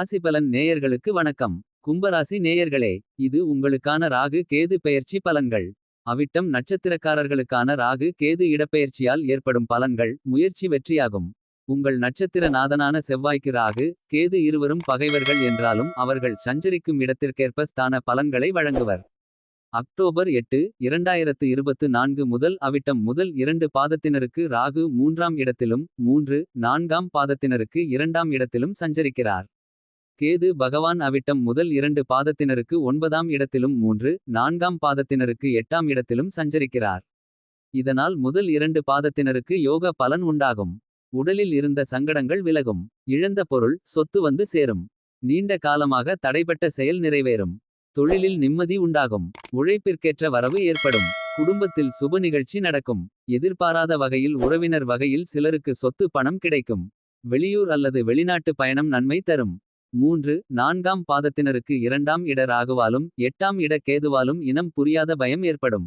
ராசிபலன் நேயர்களுக்கு வணக்கம். கும்பராசி நேயர்களே இது உங்களுக்கான ராகு கேது பெயர்ச்சி பலன்கள். அவிட்டம் நட்சத்திரக்காரர்களுக்கான ராகு கேது இடப்பெயர்ச்சியால் ஏற்படும் பலன்கள் முயற்சி வெற்றியாகும். உங்கள் நட்சத்திர நாதனான செவ்வாய்க்கு ராகு கேது இருவரும் பகைவர்கள் என்றாலும் அவர்கள் சஞ்சரிக்கும் இடத்திற்கேற்ப ஸ்தான பலன்களை வழங்குவர். அக்டோபர் எட்டு இரண்டாயிரத்து இருபத்து நான்கு முதல் அவிட்டம் முதல் இரண்டு பாதத்தினருக்கு ராகு மூன்றாம் இடத்திலும் மூன்று நான்காம் பாதத்தினருக்கு இரண்டாம் இடத்திலும் சஞ்சரிக்கிறார். கேது பகவான் அவிட்டம் முதல் இரண்டு பாதத்தினருக்கு ஒன்பதாம் இடத்திலும் மூன்று நான்காம் பாதத்தினருக்கு எட்டாம் இடத்திலும் சஞ்சரிக்கிறார். இதனால் முதல் இரண்டு பாதத்தினருக்கு யோக பலன் உண்டாகும். உடலில் இருந்த சங்கடங்கள் விலகும். இழந்த பொருள் சொத்து வந்து சேரும். நீண்ட காலமாக தடைப்பட்ட செயல் நிறைவேறும். தொழிலில் நிம்மதி உண்டாகும். உழைப்பிற்கேற்ற வரவு ஏற்படும். குடும்பத்தில் சுப நிகழ்ச்சி நடக்கும். எதிர்பாராத வகையில் உறவினர் வகையில் சிலருக்கு சொத்து பணம் கிடைக்கும். வெளியூர் அல்லது வெளிநாட்டு பயணம் நன்மை தரும். மூன்று நான்காம் பாதத்தினருக்கு இரண்டாம் இட ராகுவாலும் எட்டாம் இட கேதுவாலும் இனம் புரியாத பயம் ஏற்படும்.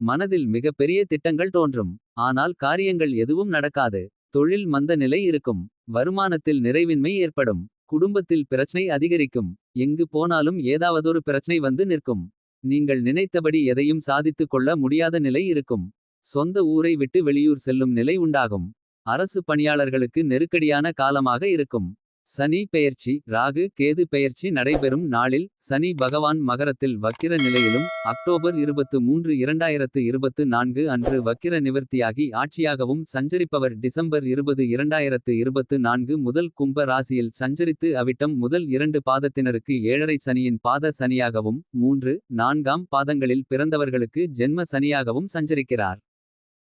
மனதில் மிகப்பெரிய திட்டங்கள் தோன்றும். ஆனால் காரியங்கள் எதுவும் நடக்காது. தொழில் மந்த நிலை இருக்கும். வருமானத்தில் நிறைவின்மை ஏற்படும். குடும்பத்தில் பிரச்சனை அதிகரிக்கும். எங்கு போனாலும் ஏதாவதொரு பிரச்சனை வந்து நிற்கும். நீங்கள் நினைத்தபடி எதையும் சாதித்துக் கொள்ள முடியாத நிலை இருக்கும். சொந்த ஊரை விட்டு வெளியூர் செல்லும் நிலை உண்டாகும். அரசு பணியாளர்களுக்கு நெருக்கடியான காலமாக இருக்கும். சனி பெயர்ச்சி ராகு கேது பெயர்ச்சி நடைபெறும் நாளில் சனி பகவான் மகரத்தில் வக்கிர நிலையிலும் அக்டோபர் இருபத்து மூன்று இரண்டாயிரத்து இருபத்து நான்கு அன்று வக்கிர நிவர்த்தியாகி ஆட்சியாகவும் சஞ்சரிப்பவர் டிசம்பர் இருபது இரண்டாயிரத்து இருபத்து நான்கு முதல் கும்ப ராசியில் சஞ்சரித்து அவிட்டம் முதல் இரண்டு பாதத்தினருக்கு ஏழரை சனியின் பாத சனியாகவும் மூன்று நான்காம் பாதங்களில் பிறந்தவர்களுக்கு ஜென்ம சனியாகவும் சஞ்சரிக்கிறார்.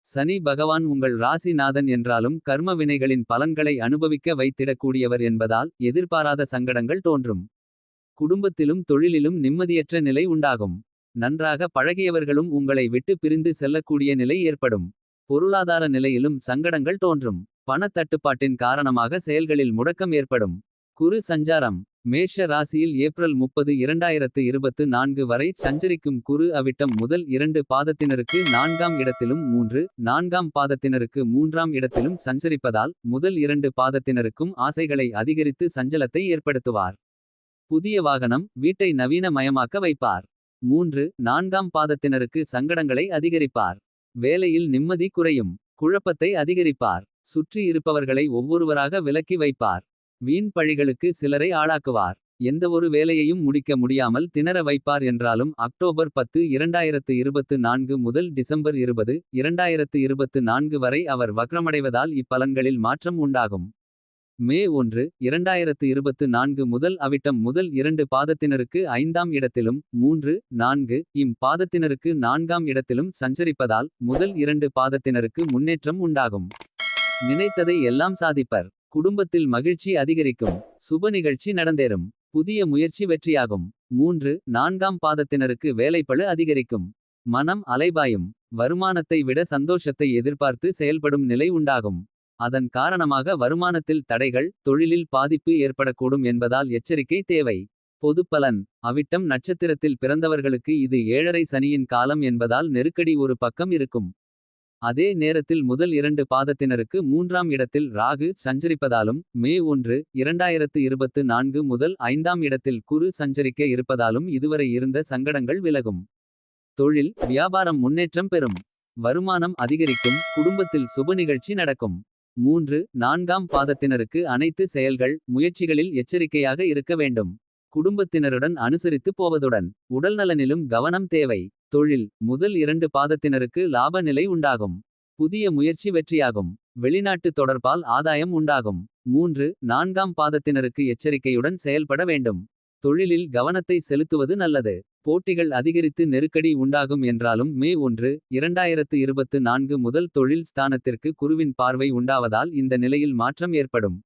சனி பகவான் உங்கள் ராசிநாதன் என்றாலும் கர்ம வினைகளின் பலன்களை அனுபவிக்க வைத்திடக்கூடியவர் என்பதால் எதிர்பாராத சங்கடங்கள் தோன்றும். குடும்பத்திலும் தொழிலிலும் நிம்மதியற்ற நிலை உண்டாகும். நன்றாக பழகியவர்களும் உங்களை விட்டு பிரிந்து செல்லக்கூடிய நிலை ஏற்படும். பொருளாதார நிலையிலும் சங்கடங்கள் தோன்றும். பணத்தட்டுப்பாட்டின் காரணமாக செயல்களில் முடக்கம் ஏற்படும். குரு சஞ்சாரம். மேஷ ராசியில் ஏப்ரல் முப்பது இரண்டாயிரத்து இருபத்து நான்கு வரை சஞ்சரிக்கும் குரு அவிட்டம் முதல் இரண்டு பாதத்தினருக்கு நான்காம் இடத்திலும் மூன்று நான்காம் பாதத்தினருக்கு மூன்றாம் இடத்திலும் சஞ்சரிப்பதால் முதல் இரண்டு பாதத்தினருக்கும் ஆசைகளை அதிகரித்து சஞ்சலத்தை ஏற்படுத்துவார். புதிய வாகனம் வீட்டை நவீனமயமாக்க வைப்பார். மூன்று நான்காம் பாதத்தினருக்கு சங்கடங்களை அதிகரிப்பார். வேலையில் நிம்மதி குறையும் குழப்பத்தை அதிகரிப்பார். சுற்றி இருப்பவர்களை ஒவ்வொருவராக விலக்கி வைப்பார். வீண் பழிகளுக்கு சிலரை ஆளாக்குவார். எந்தவொரு வேலையையும் முடிக்க முடியாமல் திணற வைப்பார் என்றாலும் அக்டோபர் பத்து இரண்டாயிரத்து இருபத்து நான்கு முதல் டிசம்பர் இருபது இரண்டாயிரத்து இருபத்து நான்கு வரை அவர் வக்ரமடைவதால் இப்பலன்களில் மாற்றம் உண்டாகும். மே ஒன்று இரண்டாயிரத்து இருபத்து நான்கு முதல் அவிட்டம் முதல் இரண்டு பாதத்தினருக்கு ஐந்தாம் இடத்திலும் மூன்று நான்கு இம் பாதத்தினருக்கு நான்காம் இடத்திலும் சஞ்சரிப்பதால் முதல் இரண்டு பாதத்தினருக்கு முன்னேற்றம் உண்டாகும். நினைத்ததை எல்லாம் சாதிப்பர். குடும்பத்தில் மகிழ்ச்சி அதிகரிக்கும். சுப நிகழ்ச்சி நடந்தேறும். புதிய முயற்சி வெற்றியாகும். மூன்று நான்காம் பாதத்தினருக்கு வேலைப்பழு அதிகரிக்கும். மனம் அலைபாயும். வருமானத்தை விட சந்தோஷத்தை எதிர்பார்த்து செயல்படும் நிலை உண்டாகும். அதன் காரணமாக வருமானத்தில் தடைகள் தொழிலில் பாதிப்பு ஏற்படக்கூடும் என்பதால் எச்சரிக்கை தேவை. பொதுப்பலன். அவிட்டம் நட்சத்திரத்தில் பிறந்தவர்களுக்கு இது ஏழரை சனியின் காலம் என்பதால் நெருக்கடி ஒரு பக்கம் இருக்கும். அதே நேரத்தில் முதல் இரண்டு பாதத்தினருக்கு மூன்றாம் இடத்தில் ராகு சஞ்சரிப்பதாலும் மே ஒன்று இரண்டாயிரத்து இருபத்து நான்கு முதல் ஐந்தாம் இடத்தில் குரு சஞ்சரிக்க இருப்பதாலும் இதுவரை இருந்த சங்கடங்கள் விலகும். தொழில் வியாபாரம் முன்னேற்றம் பெறும். வருமானம் அதிகரிக்கும் குடும்பத்தில் சுப நிகழ்ச்சி நடக்கும். மூன்று நான்காம் பாதத்தினருக்கு அனைத்து செயல்கள் முயற்சிகளில் எச்சரிக்கையாக இருக்க வேண்டும். குடும்பத்தினருடன் அனுசரித்து போவதுடன் உடல்நலனிலும் கவனம் தேவை. தொழில் முதல் இரண்டு பாதத்தினருக்கு லாப நிலை உண்டாகும். புதிய முயற்சி வெற்றியாகும். வெளிநாட்டு தொடர்பால் ஆதாயம் உண்டாகும். மூன்று நான்காம் பாதத்தினருக்கு எச்சரிக்கையுடன் செயல்பட வேண்டும். தொழிலில் கவனத்தை செலுத்துவது நல்லது. போட்டிகள் அதிகரித்து நெருக்கடி உண்டாகும் என்றாலும் மே ஒன்று இரண்டாயிரத்து இருபத்து நான்கு முதல் தொழில் ஸ்தானத்திற்கு குருவின் பார்வை உண்டாவதால் இந்த நிலையில் மாற்றம் ஏற்படும்.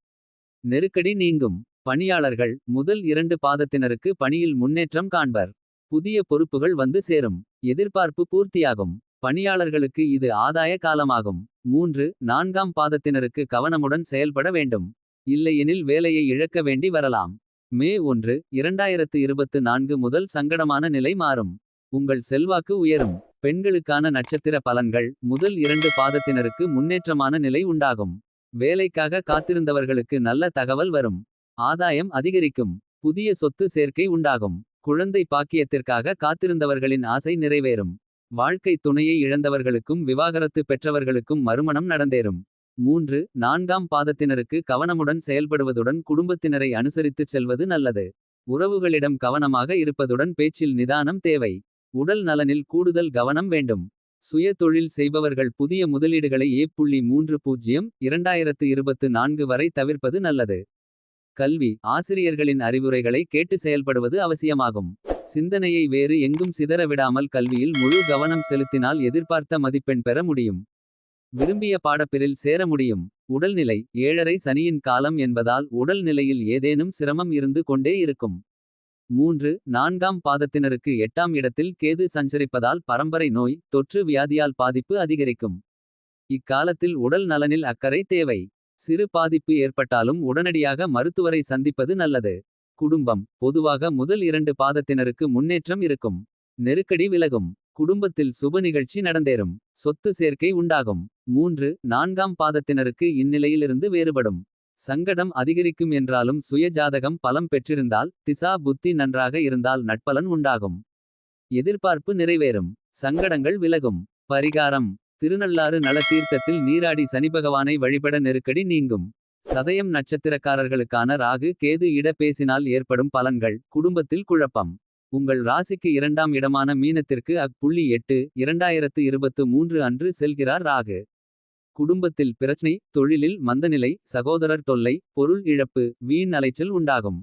நெருக்கடி நீங்கும். பணியாளர்கள் முதல் இரண்டு பாதத்தினருக்கு பணியில் முன்னேற்றம் காண்பர். புதிய பொறுப்புகள் வந்து சேரும். எதிர்பார்ப்பு பூர்த்தியாகும். பணியாளர்களுக்கு இது ஆதாய காலமாகும். மூன்று நான்காம் பாதத்தினருக்கு கவனமுடன் செயல்பட வேண்டும். இல்லையெனில் வேலையை இழக்க வேண்டி வரலாம். மே ஒன்று இரண்டாயிரத்து இருபத்து நான்கு முதல் சங்கடமான நிலை மாறும். உங்கள் செல்வாக்கு உயரும். பெண்களுக்கான நட்சத்திர பலன்கள் முதல் இரண்டு பாதத்தினருக்கு முன்னேற்றமான நிலை உண்டாகும். வேலைக்காக காத்திருந்தவர்களுக்கு நல்ல தகவல் வரும். ஆதாயம் அதிகரிக்கும். புதிய சொத்து சேர்க்கை உண்டாகும். குழந்தை பாக்கியத்திற்காக காத்திருந்தவர்களின் ஆசை நிறைவேறும். வாழ்க்கை துணையை இழந்தவர்களுக்கும் விவாகரத்து பெற்றவர்களுக்கும் மறுமணம் நடந்தேறும். மூன்று நான்காம் பாதத்தினருக்கு கவனமுடன் செயல்படுவதுடன் குடும்பத்தினரை அனுசரித்துச் செல்வது நல்லது. உறவுகளிடம் கவனமாக இருப்பதுடன் பேச்சில் நிதானம் தேவை. உடல் நலனில் கூடுதல் கவனம் வேண்டும். சுய தொழில் செய்பவர்கள் புதிய முதலீடுகளை ஏ புள்ளி மூன்று பூஜ்ஜியம் இரண்டாயிரத்து இருபத்து நான்கு வரை தவிர்ப்பது நல்லது. கல்வி ஆசிரியர்களின் அறிவுரைகளை கேட்டு செயல்படுவது அவசியமாகும். சிந்தனையை வேறு எங்கும் சிதற விடாமல் கல்வியில் முழு கவனம் செலுத்தினால் எதிர்பார்த்த மதிப்பெண் பெற முடியும். விரும்பிய பாடப்பிரில் சேர முடியும். உடல்நிலை ஏழரை சனியின் காலம் என்பதால் உடல் நிலையில் ஏதேனும் சிரமம் இருந்து கொண்டே இருக்கும். மூன்று நான்காம் பாதத்தினருக்கு எட்டாம் இடத்தில் கேது சஞ்சரிப்பதால் பரம்பரை நோய் தொற்று வியாதியால் பாதிப்பு அதிகரிக்கும். இக்காலத்தில் உடல் நலனில் அக்கறை தேவை. சிறு பாதிப்பு ஏற்பட்டாலும் உடனடியாக மருத்துவரை சந்திப்பது நல்லது. குடும்பம் பொதுவாக முதல் இரண்டு பாதத்தினருக்கு முன்னேற்றம் இருக்கும். நெருக்கடி விலகும். குடும்பத்தில் சுப நிகழ்ச்சி நடந்தேறும். சொத்து சேர்க்கை உண்டாகும். மூன்று நான்காம் பாதத்தினருக்கு இந்நிலையிலிருந்து வேறுபடும். சங்கடம் அதிகரிக்கும் என்றாலும் சுய ஜாதகம் பலம் பெற்றிருந்தால் திசா புத்தி நன்றாக இருந்தால் நட்பலன் உண்டாகும். எதிர்பார்ப்பு நிறைவேறும். சங்கடங்கள் விலகும். பரிகாரம் திருநள்ளாறு நல தீர்த்தத்தில் நீராடி சனிபகவானை வழிபட நெருக்கடி நீங்கும். சதயம் நட்சத்திரக்காரர்களுக்கான ராகு கேது இட பேசினால் ஏற்படும் பலன்கள். குடும்பத்தில் குழப்பம். உங்கள் ராசிக்கு இரண்டாம் இடமான மீனத்திற்கு அக் புள்ளி எட்டு இரண்டாயிரத்து இருபத்து மூன்று அன்று செல்கிறார் ராகு. குடும்பத்தில் பிரச்சனை தொழிலில் மந்தநிலை சகோதரர் தொல்லை பொருள் இழப்பு வீண் அலைச்சல் உண்டாகும்.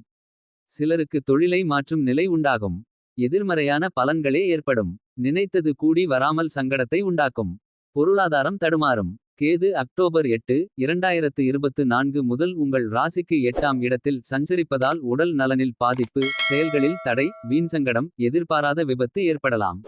சிலருக்கு தொழிலை மாற்றும் நிலை உண்டாகும். எதிர்மறையான பலன்களே ஏற்படும். நினைத்தது கூடி வராமல் சங்கடத்தை உண்டாக்கும். பொருளாதாரம் தடுமாறும். கேது அக்டோபர் எட்டு இரண்டாயிரத்து இருபத்து நான்கு முதல் உங்கள் ராசிக்கு எட்டாம் இடத்தில் சஞ்சரிப்பதால் உடல் நலனில் பாதிப்பு செயல்களில் தடை வீண்சங்கடம் எதிர்பாராத விபத்து ஏற்படலாம்.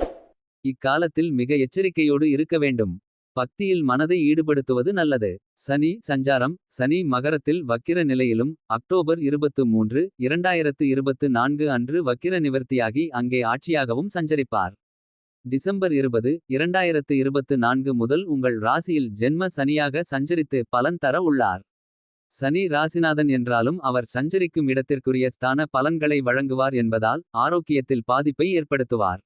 இக்காலத்தில் மிக எச்சரிக்கையோடு இருக்க வேண்டும். பக்தியில் மனதை ஈடுபடுத்துவது நல்லது. சனி சஞ்சாரம் சனி மகரத்தில் வக்கிர நிலையிலும் அக்டோபர் இருபத்து மூன்று இரண்டாயிரத்து இருபத்து நான்கு அன்று வக்கிர நிவர்த்தியாகி அங்கே ஆட்சியாகவும் சஞ்சரிப்பார். டிசம்பர் இருபது இரண்டாயிரத்து இருபத்து நான்கு முதல் உங்கள் ராசியில் ஜென்ம சனியாக சஞ்சரித்து பலன் தர உள்ளார். சனி ராசிநாதன் என்றாலும் அவர் சஞ்சரிக்கும் இடத்திற்குரிய ஸ்தான பலன்களை வழங்குவார் என்பதால் ஆரோக்கியத்தில் பாதிப்பை ஏற்படுத்துவார்.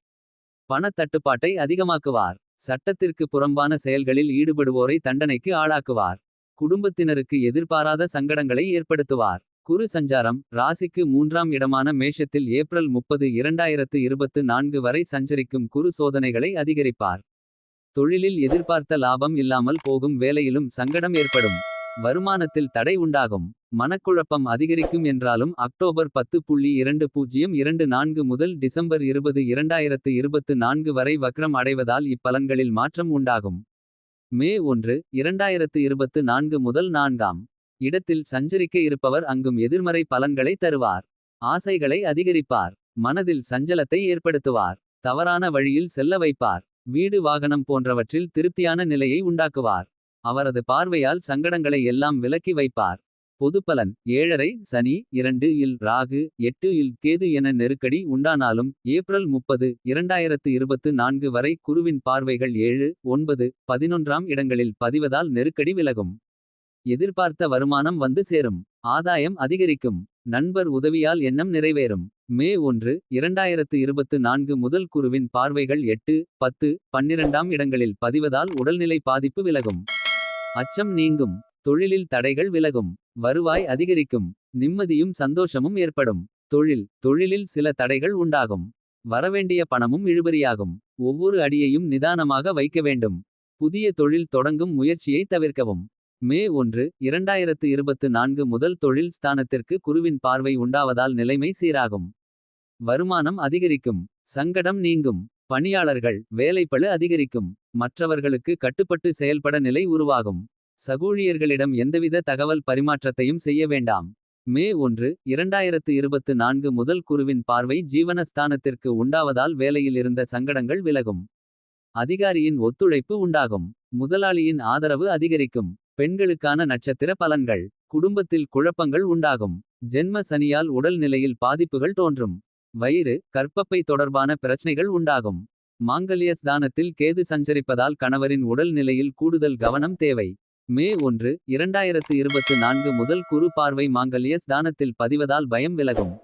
பணத் தட்டுப்பாட்டை அதிகமாக்குவார். சட்டத்திற்கு புறம்பான செயல்களில் ஈடுபடுவோரை தண்டனைக்கு ஆளாக்குவார். குடும்பத்தினருக்கு எதிர்பாராத சங்கடங்களை ஏற்படுத்துவார். குரு சஞ்சாரம் ராசிக்கு மூன்றாம் இடமான மேஷத்தில் ஏப்ரல் முப்பது இரண்டாயிரத்து இருபத்து நான்கு வரை சஞ்சரிக்கும் குரு சோதனைகளை அதிகரிப்பார். தொழிலில் எதிர்பார்த்த லாபம் இல்லாமல் போகும் வேலையிலும் சங்கடம் ஏற்படும். வருமானத்தில் தடை உண்டாகும். மனக்குழப்பம் அதிகரிக்கும் என்றாலும் அக்டோபர் பத்து புள்ளி இரண்டு பூஜ்ஜியம் இரண்டு நான்கு முதல் டிசம்பர் இருபது இரண்டாயிரத்து இருபத்து நான்கு வரை வக்ரம் அடைவதால் இப்பலன்களில் மாற்றம் உண்டாகும். மே ஒன்று இரண்டாயிரத்து இருபத்து நான்கு முதல் நான்காம். இடத்தில் சஞ்சரிக்க இருப்பவர் அங்கும் எதிர்மறை பலன்களை தருவார். ஆசைகளை அதிகரிப்பார். மனதில் சஞ்சலத்தை ஏற்படுத்துவார். தவறான வழியில் செல்ல வைப்பார். வீடு வாகனம் போன்றவற்றில் திருப்தியான நிலையை உண்டாக்குவார். அவரது பார்வையால் சங்கடங்களை எல்லாம் விலக்கி வைப்பார். பொதுப்பலன் ஏழரை சனி இரண்டு இல் ராகு எட்டு இல் கேது என நெருக்கடி உண்டானாலும் ஏப்ரல் முப்பது இரண்டாயிரத்து இருபத்து நான்கு வரை குருவின் பார்வைகள் ஏழு ஒன்பது பதினொன்றாம் இடங்களில் பதிவதால் நெருக்கடி விலகும். எதிர்பார்த்த வருமானம் வந்து சேரும். ஆதாயம் அதிகரிக்கும். நண்பர் உதவியால் எண்ணம் நிறைவேறும். மே ஒன்று இரண்டாயிரத்து இருபத்து நான்கு முதல் குருவின் பார்வைகள் எட்டு பத்து பன்னிரண்டாம் இடங்களில் பதிவதால் உடல்நிலை பாதிப்பு விலகும். அச்சம் நீங்கும். தொழிலில் தடைகள் விலகும். வருவாய் அதிகரிக்கும். நிம்மதியும் சந்தோஷமும் ஏற்படும். தொழில் தொழிலில் சில தடைகள் உண்டாகும். வரவேண்டிய பணமும் இழுபறியாகும். ஒவ்வொரு அடியையும் நிதானமாக வைக்க வேண்டும். புதிய தொழில் தொடங்கும் முயற்சியை தவிர்க்கவும். மே ஒன்று இரண்டாயிரத்து இருபத்து நான்கு முதல் தொழில் ஸ்தானத்திற்கு குருவின் பார்வை உண்டாவதால் நிலைமை சீராகும். வருமானம் அதிகரிக்கும் சங்கடம் நீங்கும் பணியாளர்கள் வேலைப்பழு அதிகரிக்கும் மற்றவர்களுக்கு கட்டுப்பட்டு செயல்பட நிலை உருவாகும். சகூழியர்களிடம் எந்தவித தகவல் பரிமாற்றத்தையும் செய்ய வேண்டாம். மே ஒன்று இரண்டாயிரத்து இருபத்து நான்கு முதல் குருவின் பார்வை ஜீவனஸ்தானத்திற்கு உண்டாவதால் வேலையில் இருந்த சங்கடங்கள் விலகும். அதிகாரியின் ஒத்துழைப்பு உண்டாகும். முதலாளியின் ஆதரவு அதிகரிக்கும். பெண்களுக்கான நட்சத்திர பலன்கள். குடும்பத்தில் குழப்பங்கள் உண்டாகும். ஜென்ம சனியால் உடல் நிலையில் பாதிப்புகள் தோன்றும். வயிறு கற்பப்பை தொடர்பான பிரச்சனைகள் உண்டாகும். மாங்கல்ய ஸ்தானத்தில் கேது சஞ்சரிப்பதால் கணவரின் உடல் நிலையில் கூடுதல் கவனம் தேவை. மே ஒன்று இரண்டாயிரத்து இருபத்து நான்கு முதல் குறு பார்வை மாங்கல்ய ஸ்தானத்தில் பதிவதால் பயம் விலகும்.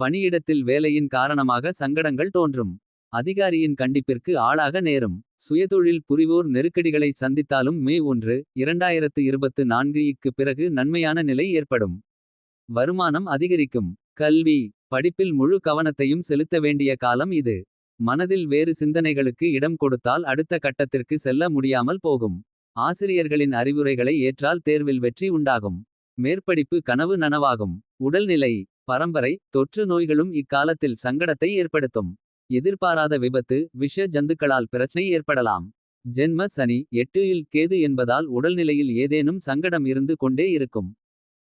பணியிடத்தில் வேலையின் காரணமாக சங்கடங்கள் தோன்றும். அதிகாரியின் கண்டிப்பிற்கு ஆளாக நேரும். சுயதொழில் புரிவோர் நெருக்கடிகளை சந்தித்தாலும் மே ஒன்று இரண்டாயிரத்து இருபத்து நான்கு இக்கு பிறகு நன்மையான நிலை ஏற்படும். வருமானம் அதிகரிக்கும் கல்வி படிப்பில் முழு கவனத்தையும் செலுத்த வேண்டிய காலம் இது. மனதில் வேறு சிந்தனைகளுக்கு இடம் கொடுத்தால் அடுத்த கட்டத்திற்கு செல்ல முடியாமல் போகும். ஆசிரியர்களின் அறிவுரைகளை ஏற்றால் தேர்வில் வெற்றி உண்டாகும். மேற்படிப்பு கனவு நனவாகும் உடல்நிலை. பரம்பரை தொற்று நோய்களும் இக்காலத்தில் சங்கடத்தை ஏற்படுத்தும். எதிர்பாராத விபத்து விஷ ஜந்துக்களால் பிரச்சனை ஏற்படலாம். ஜென்ம சனி எட்டு இல் கேது என்பதால் உடல்நிலையில் ஏதேனும் சங்கடம் இருந்து கொண்டே இருக்கும்.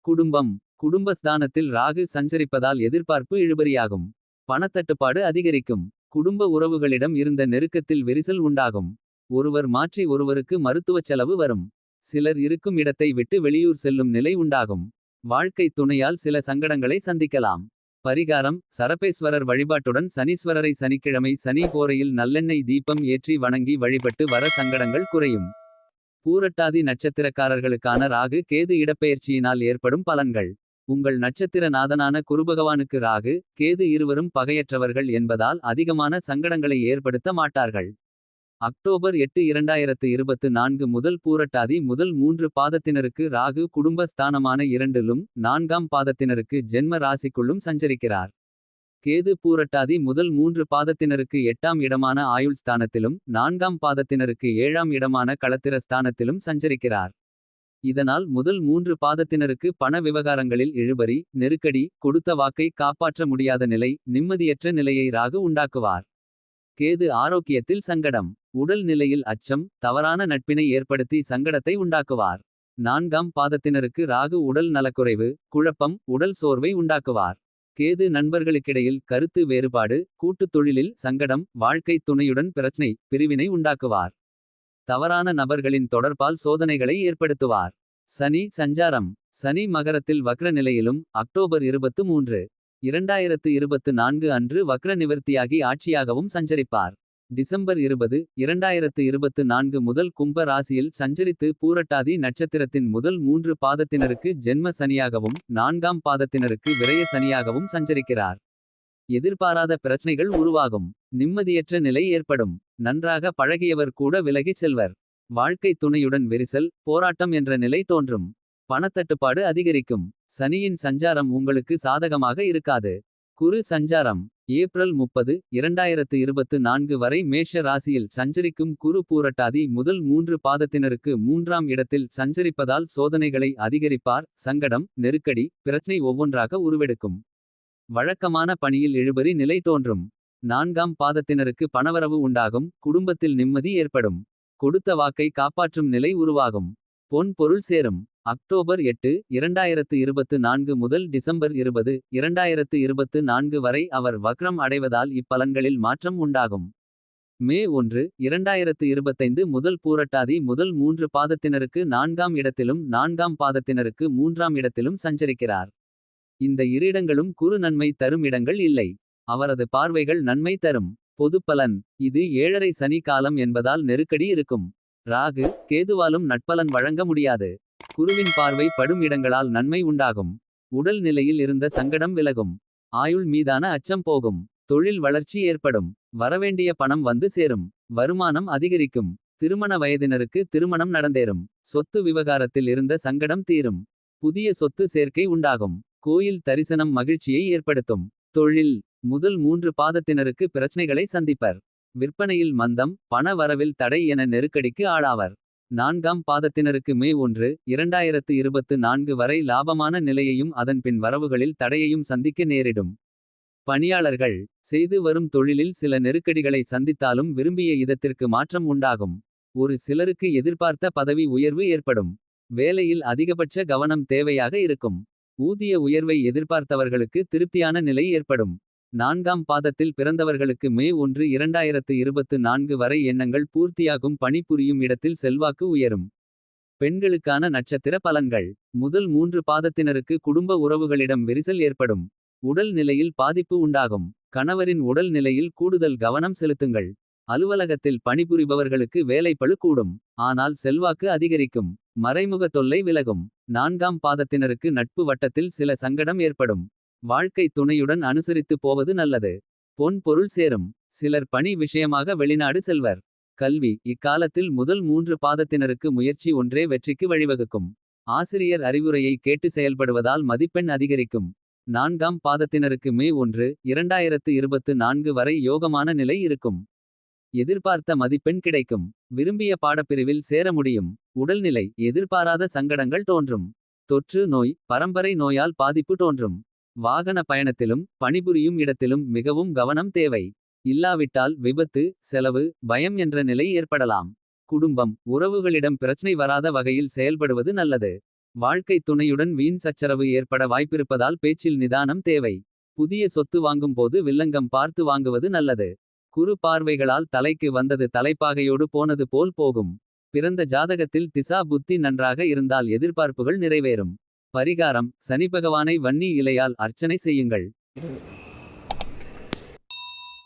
குடும்பம் குடும்பஸ்தானத்தில் ராகு சஞ்சரிப்பதால் எதிர்பார்ப்பு இழுபறியாகும். பணத்தட்டுப்பாடு அதிகரிக்கும் குடும்ப உறவுகளிடம் இருந்த நெருக்கத்தில் விரிசல் உண்டாகும். ஒருவர் மாற்றி ஒருவருக்கு மருத்துவச் செலவு வரும். சிலர் இருக்கும் இடத்தை விட்டு வெளியூர் செல்லும் நிலை உண்டாகும். வாழ்க்கை துணையால் சில சங்கடங்களை சந்திக்கலாம். பரிகாரம் சரபேஸ்வரர் வழிபாட்டுடன் சனீஸ்வரரை சனிக்கிழமை சனி கோரையில் நல்லெண்ணெய் தீபம் ஏற்றி வணங்கி வழிபட்டு வர சங்கடங்கள் குறையும். பூரட்டாதி நட்சத்திரக்காரர்களுக்கான ராகு கேது இடப்பெயர்ச்சியினால் ஏற்படும் பலன்கள். உங்கள் நட்சத்திர நாதனான குருபகவானுக்கு ராகு கேது இருவரும் பகையற்றவர்கள் என்பதால் அதிகமான சங்கடங்களை ஏற்படுத்த மாட்டார்கள். அக்டோபர் எட்டு இரண்டாயிரத்து இருபத்து நான்கு முதல் பூரட்டாதி முதல் மூன்று பாதத்தினருக்கு ராகு குடும்ப ஸ்தானமான இரண்டிலும். நான்காம் பாதத்தினருக்கு ஜென்ம ராசிக்குள்ளும் சஞ்சரிக்கிறார். கேது பூரட்டாதி முதல் மூன்று பாதத்தினருக்கு எட்டாம் இடமான ஆயுள் ஸ்தானத்திலும். நான்காம் பாதத்தினருக்கு ஏழாம் இடமான களத்திர ஸ்தானத்திலும் சஞ்சரிக்கிறார். இதனால் முதல் மூன்று பாதத்தினருக்கு பண விவகாரங்களில் இழுபறி. நெருக்கடி கொடுத்த வாக்கை காப்பாற்ற முடியாத நிலை. நிம்மதியற்ற நிலையை ராகு உண்டாக்குவார். கேது ஆரோக்கியத்தில் சங்கடம் உடல் நிலையில் அச்சம். தவறான நட்பினை ஏற்படுத்தி சங்கடத்தை உண்டாக்குவார். நான்காம் பாதத்தினருக்கு ராகு உடல் நலக்குறைவு. குழப்பம் உடல் சோர்வை உண்டாக்குவார். கேது நண்பர்களுக்கிடையில் கருத்து வேறுபாடு. கூட்டுத் தொழிலில் சங்கடம் வாழ்க்கை துணையுடன் பிரச்சனை பிரிவினை உண்டாக்குவார். தவறான நபர்களின் தொடர்பால் சோதனைகளை ஏற்படுத்துவார். சனி சஞ்சாரம் சனி மகரத்தில் வக்ர நிலையிலும். அக்டோபர் இருபத்து மூன்று இரண்டாயிரத்து இருபத்து நான்கு அன்று வக்ர நிவர்த்தியாகி ஆட்சியாகவும் சஞ்சரிப்பார். டிசம்பர் இருபது இரண்டாயிரத்து இருபத்து நான்கு முதல் கும்ப ராசியில் சஞ்சரித்து பூரட்டாதி நட்சத்திரத்தின் முதல் மூன்று பாதத்தினருக்கு ஜென்ம சனியாகவும். நான்காம் பாதத்தினருக்கு விரய சனியாகவும் சஞ்சரிக்கிறார். எதிர்பாராத பிரச்சனைகள் உருவாகும் நிம்மதியற்ற நிலை ஏற்படும். நன்றாக பழகியவர் கூட விலகிச் செல்வர். வாழ்க்கை துணையுடன் விரிசல் போராட்டம் என்ற நிலை தோன்றும். பணத்தட்டுப்பாடு அதிகரிக்கும் சனியின் சஞ்சாரம் உங்களுக்கு சாதகமாக இருக்காது. குரு சஞ்சாரம் ஏப்ரல் முப்பது இரண்டாயிரத்து இருபத்து நான்கு வரை மேஷ ராசியில் சஞ்சரிக்கும் குரு பூரட்டாதி முதல் மூன்று பாதத்தினருக்கு மூன்றாம் இடத்தில் சஞ்சரிப்பதால் சோதனைகளை அதிகரிப்பார். சங்கடம் நெருக்கடி பிரச்சனை ஒவ்வொன்றாக உருவெடுக்கும். வழக்கமான பணியில் இழுபறி நிலை தோன்றும். நான்காம் பாதத்தினருக்கு பணவரவு உண்டாகும் குடும்பத்தில் நிம்மதி ஏற்படும். கொடுத்த வாக்கை காப்பாற்றும் நிலை உருவாகும். பொன் பொருள் சேரும் அக்டோபர் எட்டு இரண்டாயிரத்து இருபத்து நான்கு முதல் டிசம்பர் இருபது இரண்டாயிரத்து இருபத்து நான்கு வரை அவர் வக்ரம் அடைவதால் இப்பலன்களில் மாற்றம் உண்டாகும். மே ஒன்று இரண்டாயிரத்து இருபத்தைந்து முதல் பூரட்டாதி முதல் மூன்று பாதத்தினருக்கு நான்காம் இடத்திலும். நான்காம் பாதத்தினருக்கு மூன்றாம் இடத்திலும் சஞ்சரிக்கிறார். இந்த இருஇடங்களும் குறு நன்மை தரும் இடங்கள் இல்லை. அவரது பார்வைகள் நன்மை தரும் பொதுப்பலன் இது ஏழரை சனி காலம் என்பதால் நெருக்கடி இருக்கும். ராகு கேதுவாலும் நட்பலன் வழங்க முடியாது. குருவின் பார்வை படும் இடங்களால் நன்மை உண்டாகும். உடல் நிலையில் இருந்த சங்கடம் விலகும். ஆயுள் மீதான அச்சம் போகும். தொழில் வளர்ச்சி ஏற்படும். வரவேண்டிய பணம் வந்து சேரும். வருமானம் அதிகரிக்கும். திருமண வயதினருக்கு திருமணம் நடந்தேறும். சொத்து விவகாரத்தில் இருந்த சங்கடம் தீரும். புதிய சொத்து சேர்க்கை உண்டாகும். கோயில் தரிசனம் மகிழ்ச்சியை ஏற்படுத்தும். தொழில் முதல் மூன்று பாதத்தினருக்கு பிரச்சனைகளை சந்திப்பர். விற்பனையில் மந்தம் பண வரவில் தடை என நெருக்கடிக்கு ஆளாவர். நான்காம் பாதத்தினருக்கு மே ஒன்று இரண்டாயிரத்து இருபத்து நான்கு வரை லாபமான நிலையையும். அதன்பின் வரவுகளில் தடையையும் சந்திக்க நேரிடும். பணியாளர்கள் செய்து வரும் தொழிலில் சில நெருக்கடிகளை சந்தித்தாலும். விரும்பிய இதத்திற்கு மாற்றம் உண்டாகும். ஒரு சிலருக்கு எதிர்பார்த்த பதவி உயர்வு ஏற்படும். வேலையில் அதிகபட்ச கவனம் தேவையாக இருக்கும். ஊதிய உயர்வை எதிர்பார்த்தவர்களுக்கு திருப்தியான நிலை ஏற்படும். நான்காம் பாதத்தில் பிறந்தவர்களுக்கு மே ஒன்று இரண்டாயிரத்து இருபத்து நான்கு வரை எண்ணங்கள் பூர்த்தியாகும் பணிபுரியும் இடத்தில் செல்வாக்கு உயரும். பெண்களுக்கான நட்சத்திர பலன்கள் முதல் மூன்று பாதத்தினருக்கு குடும்ப உறவுகளிடம் விரிசல் ஏற்படும். உடல் நிலையில் பாதிப்பு உண்டாகும் கணவரின் உடல் நிலையில் கூடுதல் கவனம் செலுத்துங்கள். அலுவலகத்தில் பணிபுரிபவர்களுக்கு வேலைப்பழு கூடும். ஆனால் செல்வாக்கு அதிகரிக்கும். மறைமுக தொல்லை விலகும். நான்காம் பாதத்தினருக்கு நட்பு வட்டத்தில் சில சங்கடம் ஏற்படும். வாழ்க்கை துணையுடன் அனுசரித்து போவது நல்லது. பொன் பொருள் சேரும். சிலர் பணி விஷயமாக வெளிநாடு செல்வர். கல்வி இக்காலத்தில் முதல் மூன்று பாதத்தினருக்கு முயற்சி ஒன்றே வெற்றிக்கு வழிவகுக்கும். ஆசிரியர் அறிவுரையை கேட்டு செயல்படுவதால் மதிப்பெண் அதிகரிக்கும். நான்காம் பாதத்தினருக்கு மே ஒன்று இரண்டாயிரத்து இருபத்து நான்கு வரை யோகமான நிலை இருக்கும். எதிர்பார்த்த மதிப்பெண் கிடைக்கும். விரும்பிய பாடப்பிரிவில் சேர முடியும். உடல்நிலை எதிர்பாராத சங்கடங்கள் தோன்றும். தொற்று நோய் பரம்பரை நோயால் பாதிப்பு தோன்றும். வாகன பயணத்திலும் பணிபுரியும் இடத்திலும் மிகவும் கவனம் தேவை. இல்லாவிட்டால் விபத்து செலவு பயம் என்ற நிலை ஏற்படலாம். குடும்பம் உறவுகளிடம் பிரச்சனை வராத வகையில் செயல்படுவது நல்லது. வாழ்க்கை துணையுடன் வீண் சச்சரவு ஏற்பட வாய்ப்பிருப்பதால் பேச்சில் நிதானம் தேவை. புதிய சொத்து வாங்கும் போது வில்லங்கம் பார்த்து வாங்குவது நல்லது. குறு பார்வைகளால் தலைக்கு வந்தது தலைப்பாகையோடு போனது போல் போகும். பிறந்த ஜாதகத்தில் திசா புத்தி நன்றாக இருந்தால் எதிர்பார்ப்புகள் நிறைவேறும். பரிகாரம் சனிபகவானை வன்னி இலையால் அர்ச்சனை செய்யுங்கள்.